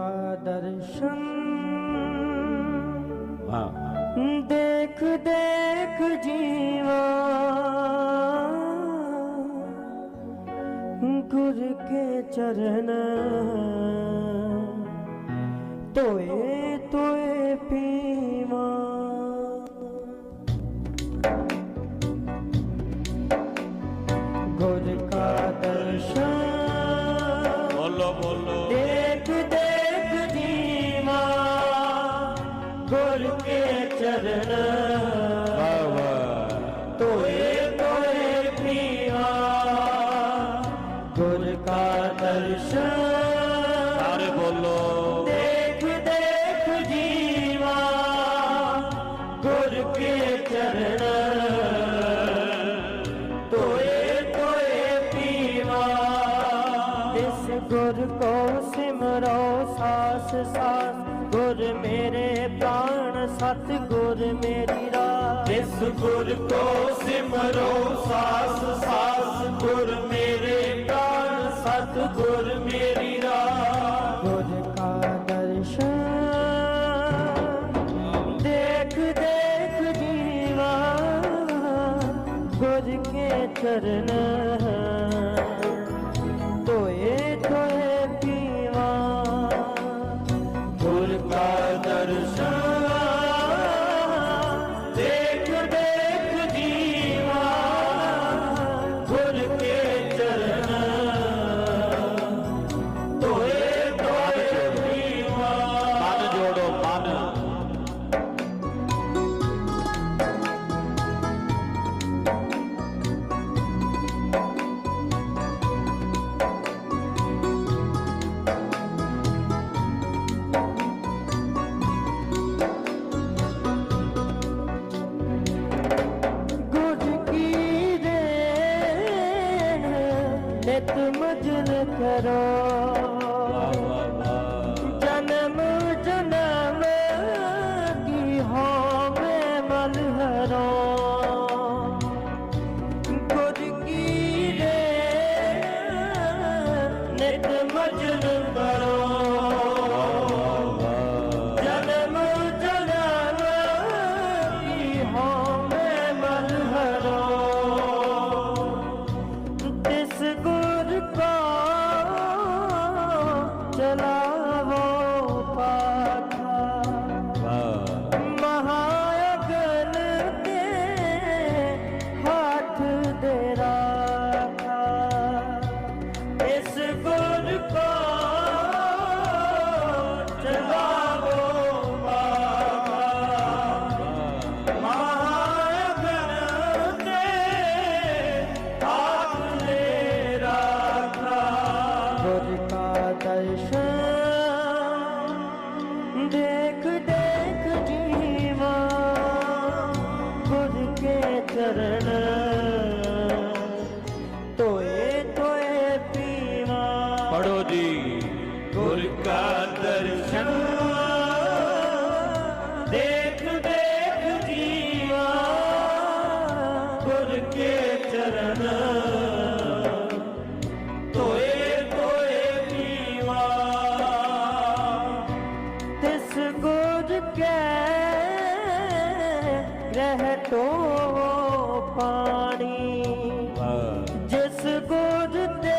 ਕਾ ਦਰਸ਼ਨ। ਵਾਹ ਦੇਖ ਦੇਖ ਜੀਵਾ। ਗੁਰ ਕੇ ਚਰਨ। ਤੋਏ ਤੋਏ ਸਜਣ ਵਾ ਵਾ ਤੋਏ ਤੋਏ ਪਿਆ ਗੁਰ ਕਾ ਦਰਸ਼ਨ ਹਰ ਬੋਲੋ। ਦੇਖ ਦੇਖ ਜੀਵਾ, ਗੁਰ ਕੇ ਚਰਨ। ਤੋਏ ਤੋਏ ਪੀਵਾ। ਇਸ ਗੁਰ ਕੋ ਸਿਮਰੋ ਸਾਸ ਸਾਸ ਗੁਰ ਮੇਰੇ ਪ੍ਰਾਣ ਸਤ ਗੁਰ ਕੋ ਸਿਮਰੋ, ਸਾਸ ਸਾਸ ਗੁਰ ਮੇਰੇ ਪ੍ਰਾਨ ਸਤ ਮੇਰੀ ਰਾਹ ਗੁਰ ਦਰਸ਼ਨ ਦੇਖ ਦੇਖ ਜੀਵਾ ਗੁਰ ਕੇ ਗਏ ਗ੍ਰਹਿ ਪਾਣੀ। ਜਿਸ ਗੋਦ ਤੇ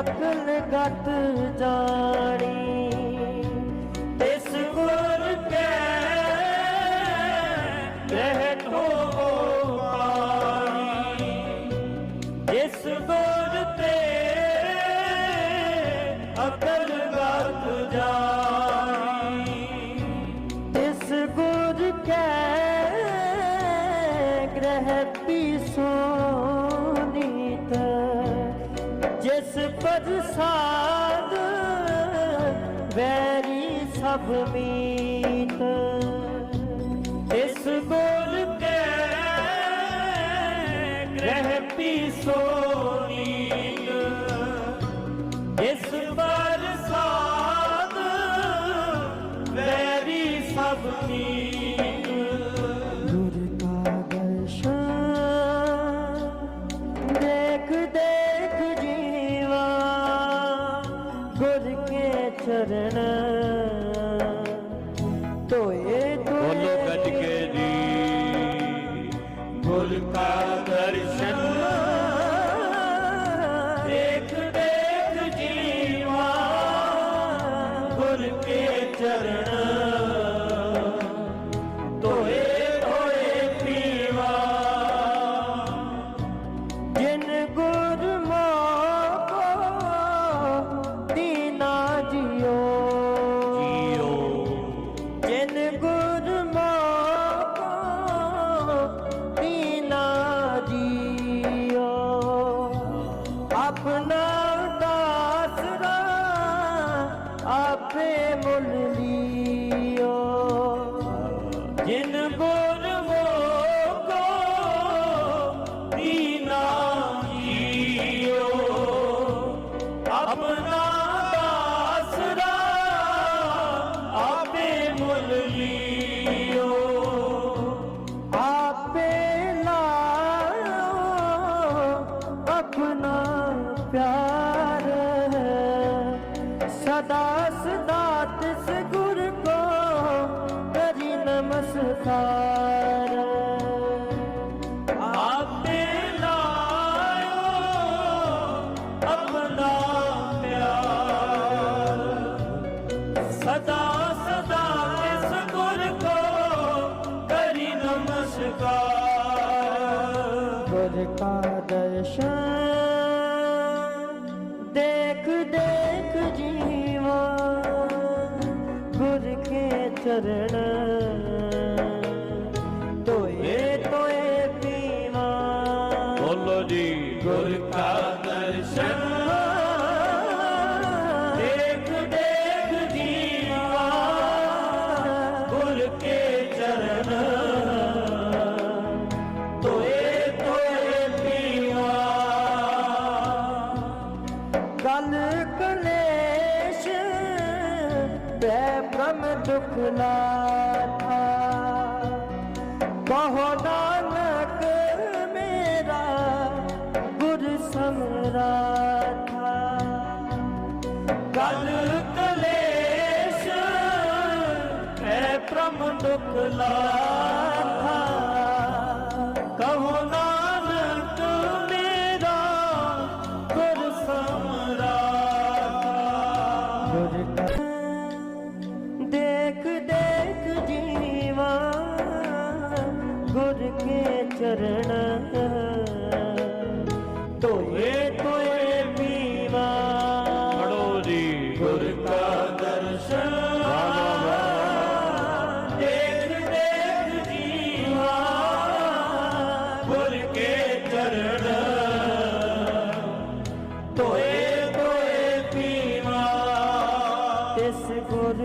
ਅਕਲ ਗਤ ਜਾਣੀ। ਇਸ ਗੁਰ ਤੇ ਗ੍ਰਹਿ ਤੋਂ ਪਾਣੀ। ਤੇ ਅਕਲ ਗਤ ਜਾਣੀ। ਜਿਸ ਪ੍ਰਸਾਦ ਵੈਰੀ ਸਭ ਮੀਤ। ਇਸ ਗੁਰ ਕੈ ਗ੍ਰਹਿ ਪੀਸੋ ਨੀਤ ਇਸ ਪ੍ਰਸਾਦ ਵੈਰੀ ਸਭ ਮੀਤ। ਗੁਰ ਕਾ ਆਪਣਾ ਦਾਸਰਾ ਆਪੇ ਮੁੱਲ ਲਿਓ। ਜਿਨ ਗੁਰ ਮੋਕੋ ਦੀਨਾ ਜੀਓ। ਆਪਣਾ ਸਦਾ ਸਦਾ ਤਿਸ ਗੁਰ ਕੋ ਕਰੀ ਨਮਸਕਾਰ। ਆਪੇ ਲਾਇਓ ਆਪਣਾ ਪਿਆਰ। ਸਦਾ ਕੇ ਦੁਖ ਲਾਥਾ ਕਹੋ ਨਾਨਕ ਮੇਰਾ ਗੁਰ ਸਮਰਾਥਾ ਗਲ ਕਲੇਸ਼ ਹੈ ਪ੍ਰਮ ਦੁਖ ਲਾਥਾ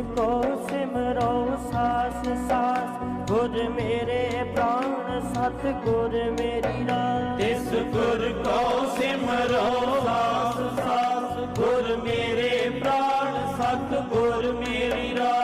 ਗੁਰ ਕੋ ਸਿਮਰੋ ਸਾਸ ਸਾਸ। ਗੁਰ ਮੇਰੇ ਪ੍ਰਾਣ ਸਤ ਗੁਰ ਮੇਰੀ ਰਾਹ ਤਿਸ ਗੁਰ ਕੋ ਸਿਮਰੋ ਸਾਸ ਸਾਸ। ਗੁਰ ਮੇਰੇ ਪ੍ਰਾਣ ਸਤ ਗੁਰ ਮੇਰੀ ਰਾਹ